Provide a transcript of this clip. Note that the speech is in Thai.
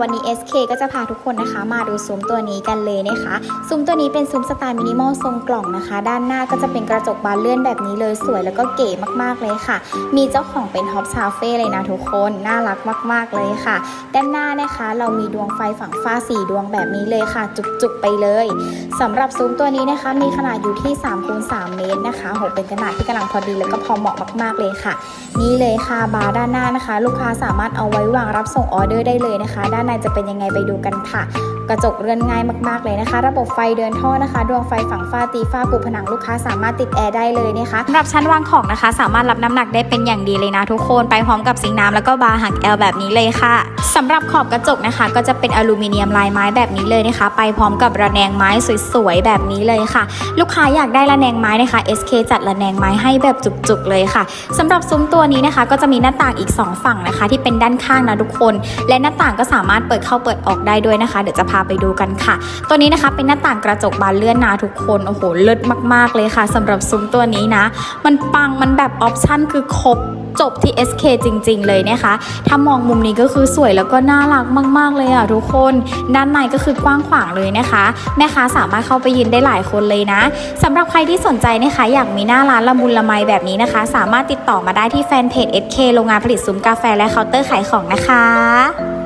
วันนี้ SK ก็จะพาทุกคนนะคะ มาดูซุ้มตัวนี้กันเลยนะคะซุ้มตัวนี้เป็นซุ้มสไตล์มินิมอลทรงกล่องนะคะ ด้านหน้าก็จะเป็นกระจกบานเลื่อนแบบนี้เลยสวยแล้วก็เก๋มากๆเลยค่ะ มีเจ้าของเป็นฮอปชาเฟ่เลยนะทุกคนน่ารักมาก ๆเลยค่ะ ด้านหน้านะคะ เรามีดวงไฟฝังฟ้าสีดวงแบบนี้เลยค่ะ จุกๆไปเลยสำหรับซุ้มตัวนี้นะคะ มีขนาดอยู่ที่3คูณ3เมตรนะคะโหเป็นขนาดที่กำลังพอดีแล้วก็พอเหมาะมากๆเลยค่ะ นี่เลยค่ะบาร์ด้านหน้านะคะ ลูกค้าสามารถเอาไว้วางรับส่งออเดอร์ได้เลยนะคะด้านในจะเป็นยังไงไปดูกันค่ะ กระจกเลื่อนง่ายมากๆเลยนะคะ ระบบไฟเดินท่อนะคะ ดวงไฟฝังฝ้าตีฝ้าปูผนังลูกค้าสามารถติดแอร์ได้เลยนะคะสำหรับชั้นวางของนะคะ สามารถรับน้ำหนักได้เป็นอย่างดีเลยนะทุกคนไปพร้อมกับซิงน้ำแล้วก็บาร์หักแอลแบบนี้เลยค่ะสำหรับขอบกระจกนะคะ ก็จะเป็นอลูมิเนียมลายไม้แบบนี้เลยนะคะ ไปพร้อมกับระแนงไม้สวยๆแบบนี้เลยค่ะ ลูกค้าอยากได้ระแนงไม้นะคะ SK จัดระแนงไม้ให้แบบจุกๆเลยค่ะสำหรับซุ้มตัวนี้นะคะ ก็จะมีหน้าต่างอีก 2 ฝั่งนะคะ ที่เป็นด้านข้างนะทุกคน และหน้าต่างก็สามารถเปิดเข้าเปิดออกได้ด้วยนะคะ เดี๋ยวจะพาไปดูกันค่ะ ตัวนี้นะคะเป็นหน้าต่างกระจกบานเลื่อนนะทุกคนโอ้โหเลิศมาก ๆ เลยค่ะสำหรับซุ้มตัวนี้นะ มันปังมันแบบออปชั่นคือครบจบที่ SK จริง ๆ เลยนะคะ ถ้ามองมุมนี้ก็คือสวยแล้วก็น่ารักมาก ๆ เลยอะทุกคน ด้านในก็คือกว้างขวางเลยนะคะ แม่ค้าสามารถเข้าไปยืนได้หลายคนเลยนะสำหรับใครที่สนใจนะคะ อยากมีหน้าร้านละมุนละไมแบบนี้นะคะ สามารถติดต่อมาได้ที่แฟนเพจ SK โรงงานผลิตซุ้มกาแฟและเคาน์เตอร์ขายของนะคะ